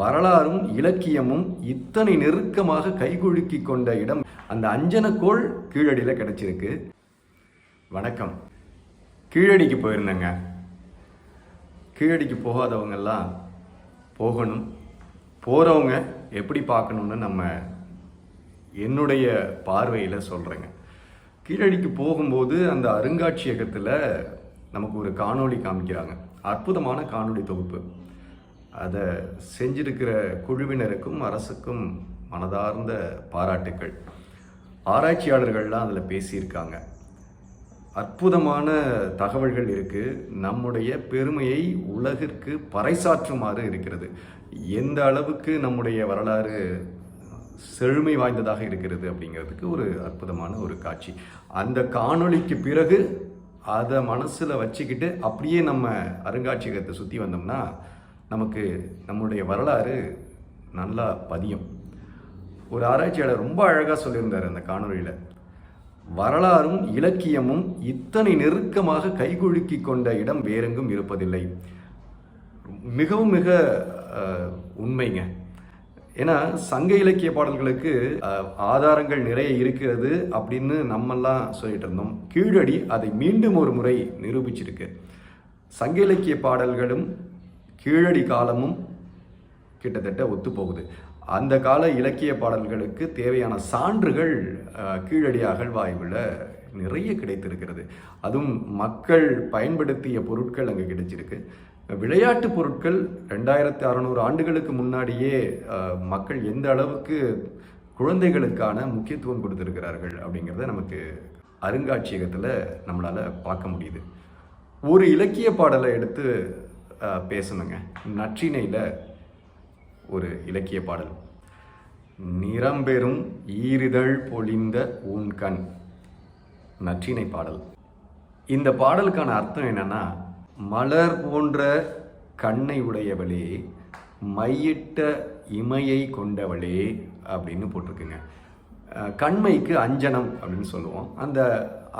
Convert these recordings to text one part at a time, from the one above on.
வரலாறும் இலக்கியமும் இத்தனை நெருக்கமாக கைகுழுக்கி கொண்ட இடம் அந்த அஞ்சனக்கோள் கீழடியில் கிடச்சிருக்கு. வணக்கம். கீழடிக்கு போயிருந்தேங்க. கீழடிக்கு போகாதவங்கெல்லாம் போகணும். போகிறவங்க எப்படி பார்க்கணுன்னு நம்ம என்னுடைய பார்வையில் சொல்கிறேங்க கீழடிக்கு போகும்போது அந்த அருங்காட்சியகத்தில் நமக்கு ஒரு காணொளி காமிக்கிறாங்க. அற்புதமான காணொளி தொகுப்பு. அதை செஞ்சிருக்கிற குழுவினருக்கும் அரசுக்கும் மனதார்ந்த பாராட்டுக்கள். ஆராய்ச்சியாளர்கள்லாம் அதில் பேசியிருக்காங்க. அற்புதமான தகவல்கள் இருக்குது நம்முடைய பெருமையை உலகிற்கு பறைசாற்றுமாறு இருக்கிறது. எந்த அளவுக்கு நம்முடைய வரலாறு செழுமை வாய்ந்ததாக இருக்கிறது அப்படிங்கிறதுக்கு ஒரு அற்புதமான ஒரு காட்சி. அந்த காணொளிக்கு பிறகு அதை மனசில் வச்சுக்கிட்டு அப்படியே நம்ம அருங்காட்சியகத்தை சுற்றி வந்தோம்னா நமக்கு நம்முடைய வரலாறு நல்லா பதியும். ஒரு ஆராய்ச்சியாளர் ரொம்ப அழகாக சொல்லியிருந்தார் அந்த காணொளியில். வரலாறும் இலக்கியமும் இத்தனை நெருக்கமாக கைகுலுக்கி கொண்ட இடம் வேறெங்கும் இருப்பதில்லை. மிகவும் மிக உண்மைங்க. ஏன்னா சங்க இலக்கிய பாடல்களுக்கு ஆதாரங்கள் நிறைய இருக்கிறது அப்படின்னு நம்மெல்லாம் சொல்லிட்டு இருந்தோம். கீழடி அதை மீண்டும் ஒரு முறை நிரூபிச்சிருக்கு. சங்க இலக்கிய பாடல்களும் கீழடி காலமும் கிட்டத்தட்ட ஒத்துப்போகுது. அந்த கால இலக்கிய பாடல்களுக்கு தேவையான சான்றுகள் கீழடி அகழ்வாய்வில் நிறைய கிடைத்திருக்கிறது. அதுவும் மக்கள் பயன்படுத்திய பொருட்கள் அங்கே கிடைச்சிருக்கு. விளையாட்டு பொருட்கள் ரெண்டாயிரத்தி அறநூறு ஆண்டுகளுக்கு முன்னாடியே மக்கள் எந்த அளவுக்கு குழந்தைகளுக்கான முக்கியத்துவம் கொடுத்திருக்கிறார்கள் அப்படிங்கிறத நமக்கு அருங்காட்சியகத்தில் நம்மளால் பார்க்க முடியுது. ஒரு இலக்கிய பாடலை எடுத்து பேசணுங்க. நற்றினையில் ஒரு இலக்கிய பாடல். நிறம்பெறும் ஈரிதழ் பொழிந்த உன் கண். நற்றினை பாடல். இந்த பாடலுக்கான அர்த்தம் என்னன்னா மலர் போன்ற கண்ணை உடையவளே மையிட்ட இமையை கொண்டவளே அப்படின்னு போட்டிருக்குங்க. கண்மைக்கு அஞ்சனம் அப்படின்னு சொல்லுவோம். அந்த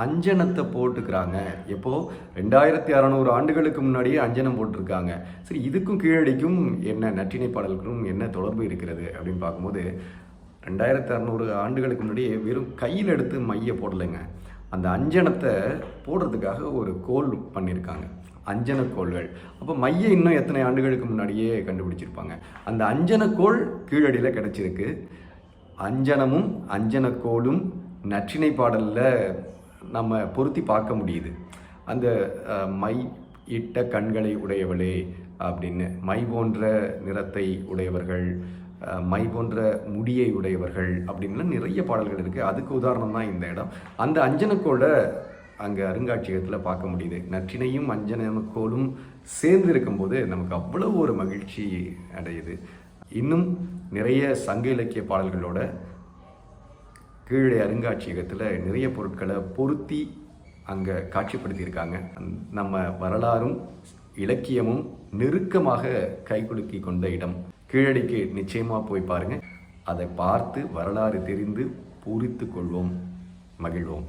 அஞ்சனத்தை போட்டுக்கிறாங்க. எப்போ? ரெண்டாயிரத்தி அறநூறு ஆண்டுகளுக்கு முன்னாடியே அஞ்சனம் போட்டிருக்காங்க. சரி இதுக்கும் கீழடிக்கும் என்ன நற்றினை பாடல்களுக்கும் என்ன தொடர்பு இருக்கிறது அப்படின்னு பார்க்கும்போது ரெண்டாயிரத்தி அறநூறு ஆண்டுகளுக்கு முன்னாடியே வெறும் கையில் எடுத்து மைய போடலைங்க. அந்த அஞ்சனத்தை போடுறதுக்காக ஒரு கோல் பண்ணியிருக்காங்க அஞ்சனக்கோள்கள். அப்போ மைய இன்னும் எத்தனை ஆண்டுகளுக்கு முன்னாடியே கண்டுபிடிச்சிருப்பாங்க. அந்த அஞ்சனக்கோள் கீழடியில் கிடச்சிருக்கு. அஞ்சனமும் அஞ்சனக்கோளும் நற்றினை பாடலில் நம்ம பொருத்தி பார்க்க முடியுது. அந்த மை இட்ட கண்களை உடையவளே அப்படின்னு மை போன்ற நிறத்தை உடையவர்கள் மை போன்ற முடியை உடையவர்கள் அப்படின்லாம் நிறைய பாடல்கள் இருக்குது அதுக்கு உதாரணம் தான் இந்த இடம். அந்த அஞ்சனக்கோட அங்கே அருங்காட்சியகத்தில் பார்க்க முடியுது. நற்றினையும் அஞ்சனக்கோளும் சேர்ந்து இருக்கும்போது நமக்கு அவ்வளோ ஒரு மகிழ்ச்சி அடையுது. இன்னும் நிறைய சங்க இலக்கிய பாடல்களோட கீழே அருங்காட்சியகத்தில் நிறைய பொருட்களை பொருத்தி அங்கே காட்சிப்படுத்தியிருக்காங்க. நம்ம வரலாறும் இலக்கியமும் நெருக்கமாக கைகுலுக்கி கொண்ட இடம். கீழடிக்கு நிச்சயமாக போய் பாருங்கள் அதை பார்த்து வரலாறு தெரிந்து பூரித்து கொள்வோம். மகிழ்வோம்.